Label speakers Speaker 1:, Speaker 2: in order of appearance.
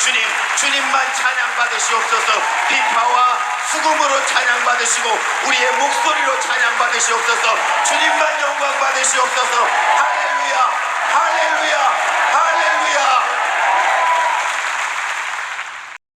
Speaker 1: 주님, 주님만 찬양 받으시옵소서. 비파와 수금으로 찬양 받으시고 우리의 목소리로 찬양 받으시옵소서. 주님만 영광 받으시옵소서. 할렐루야.